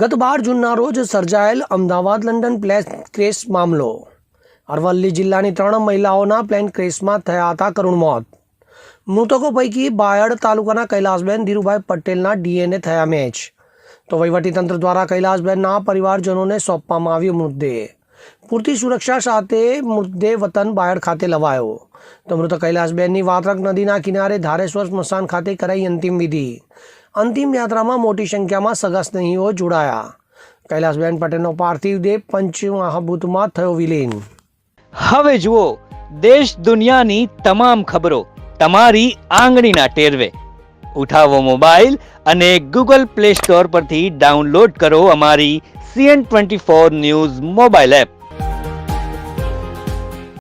ગત બાર જૂનના રોજ સર્જાયેલ અમદાવાદ લંડન પ્લેન ક્રેશ મામલો. અરવલ્લી જિલ્લાની ત્રણ મહિલાઓના પ્લેન ક્રેશમાં થયા હતા કરુણ મોત. મૃતકો પૈકી બાયડ તાલુકાના કૈલાસબેન ધીરુભાઈ પટેલના ડીએનએ થયા મેચ. તો વહીવટીતંત્ર દ્વારા કૈલાસબેનના પરિવારજનોને સોંપવામાં આવ્યો મૃતદેહ. પૂરતી સુરક્ષા સાથે મૃતદેહ વતન બાયડ ખાતે લવાયો. તો મૃત કૈલાસબેનની વાત્રક નદીના કિનારે ધારેશ્વર સ્મશાન ખાતે કરાઈ અંતિમ વિધિ. અંતિમ યાત્રામાં મોટી સંખ્યામાં સગા સ્નેહીઓ જોડાયા. કૈલાસબેન પટેલનો પાર્થિવ દેહ પંચમહાભૂતમાં થયો વિલીન. હવે જુઓ, દેશ દુનિયાની તમામ ખબરો તમારી આંગળીના ટેરવે. ઉઠાવો મોબાઈલ અને ગૂગલ પ્લે સ્ટોર પરથી ડાઉનલોડ કરો અમારી CN twenty four news mobile app.